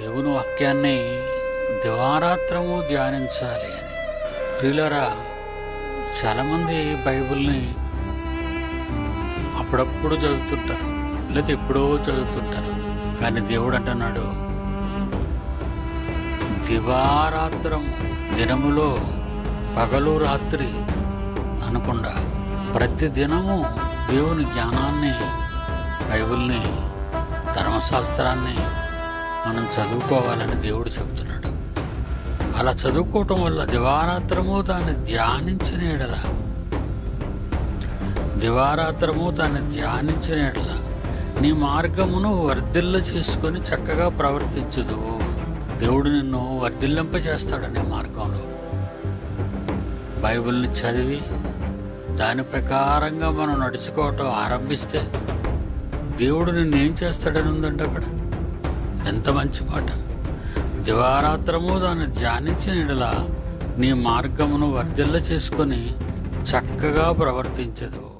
దేవుని వాక్యాన్ని దివారాత్రము ధ్యానించాలి అని. ప్రియులరా చాలామంది బైబిల్ని అప్పుడప్పుడు చదువుతుంటారు లేదా ఎప్పుడో చదువుతుంటారు. కానీ దేవుడు అంటున్నాడు దివారాత్రం దినములో పగలు రాత్రి అనకుండా ప్రతి దినము దేవుని జ్ఞానాన్ని బైబిల్ని ధర్మశాస్త్రాన్ని మనం చదువుకోవాలని దేవుడు చెబుతున్నాడు అలా చదువుకోవటం వల్ల దివారాత్రము దాన్ని ధ్యానించిన ఎడల దివారాత్రము దాన్ని ధ్యానించిన ఎడల నీ మార్గమును వర్ధిల్ల చేసుకొని చక్కగా ప్రవర్తించదు. దేవుడు నిన్ను వర్ధిల్లింప చేస్తాడు నీ మార్గంలో. బైబిల్ని చదివి దాని ప్రకారంగా మనం నడుచుకోవటం ఆరంభిస్తే దేవుడు నిన్ను ఏం చేస్తాడని ఉందండి అక్కడ? ఎంత మంచి మాట దివారాత్రము దాన్ని ధ్యానించిన యెడల నీ మార్గమును వర్ధిల్ల చేసుకొని చక్కగా ప్రవర్తించదు.